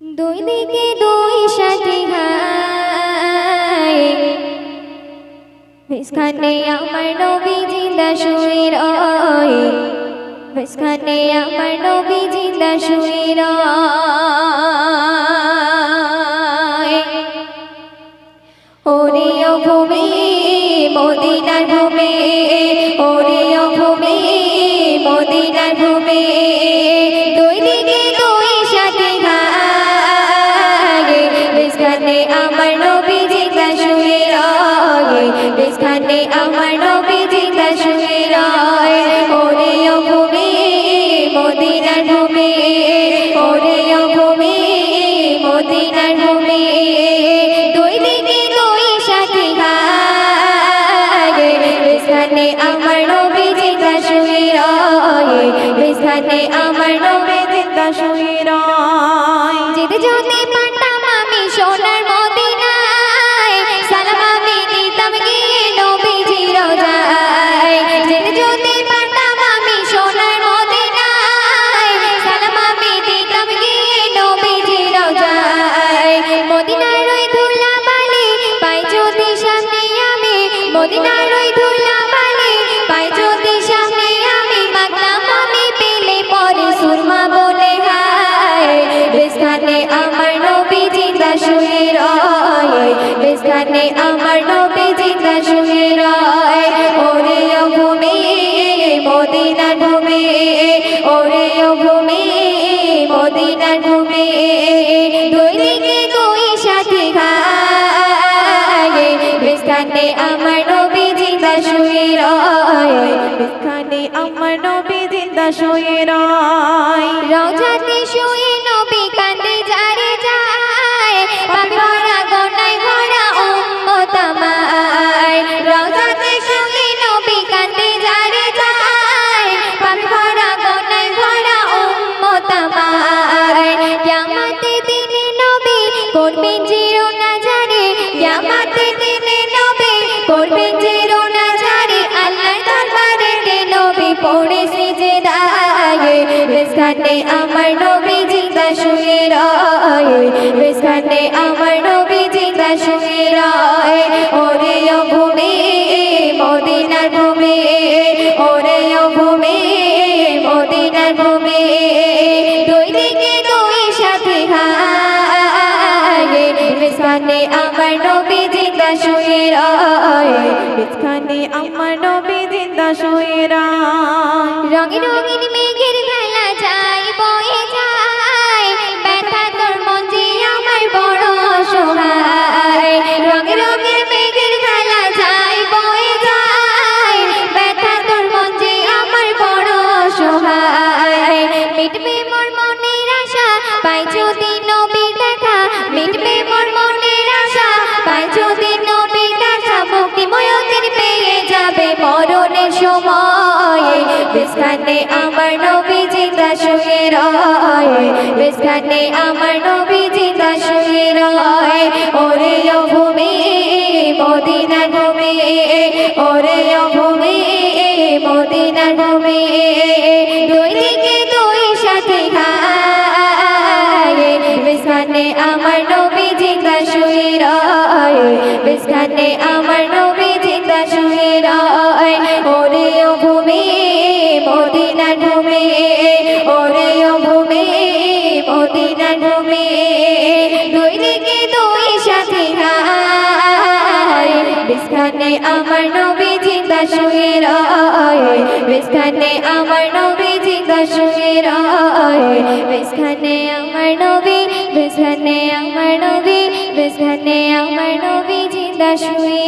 দুই দিকে দুই সাথী মাঝখানে আমার নবী জিন্দা শুয়ে রয় মাঝখানে আমার নবী জিন্দা শুয়ে ওরে ভূমি, মদিনার ভূমি ওরে ভূমি, মদিনার ভূমি। দুই দিকে দুই সাথে ভাগে মাঝখানে আমার নবী জিন্দা শুয়ে আমার নবী জিন্দা শুয়ে রয়। ভূমি, মদিনার ভূমি ওরে ভূমি জিন্দা শুয়ে রয় মাঝখানে আমার নবী জিন্দা শুয়ে রয় যেতে যেতে পারতাম আমি সোনার মদিনায়, সালাম আমি দিতাম গিয়ে নবীজি রোজায়। যেতে যেতে পারতাম আমি সোনার মদিনায়, সালাম আমি দিতাম গিয়ে নবীজি রোজায়। মদিনার ওই ধুলা বালি পাই যদি সামনে আমি মদিনার শুয়ে রয় বেসখানে আমার নবী জিন্দা শুয়ে রয় ওরে ভূমি মদিনার ভূমি, ওরে ভূমি মদিনার ভূমি আমার নবী জিন্দা শুয়ে রয় রওজাতে শুয়ে বেসখানে আমার নবী জিন্দা শুয়ে রয় বেসখানে আমার নবী জিন্দা শুয়ে রয় ওরে ভূমি মদিনার ভূমি, ওরে ভূমি মদিনার ভূমি। দুই দিকে দুই সাথে হাগে বেসখানে আমার নবী জিন্দা শুয়ে রয় এখানে আমার নবী জিন্দা শুয়ে রয় রঙিন রঙিন মেঘের বেসখানে আমার নবী জিন্দা শুয়ে রয় বেসখানে আমার নবী জিন্দা শুয়ে রয় ওরে ভূমি মদিনার ভূমি ওরে ভূমি মদিনার ভূমি দুই দিকে দুই সাথে খায়। বেসখানে আমার নবী জিন্দা শুয়ে রয় বেসখানে আমার নবী জিন্দা শুয়ে রয় ওরে ভূমি মদিনার ভূমি ওরে ভূমি মদিনার ভূমি দুই দিকে দুই সাথে খায় বেসখানে আমার নবী জিন্দা শুয়ে রয়। বেসখানে আমার নবী জিন্দা শুয়ে রয়। বেসখানে আমার নবী বেসখানে আমার নবী বেসখানে আমার নবী জিন্দা শুয়ে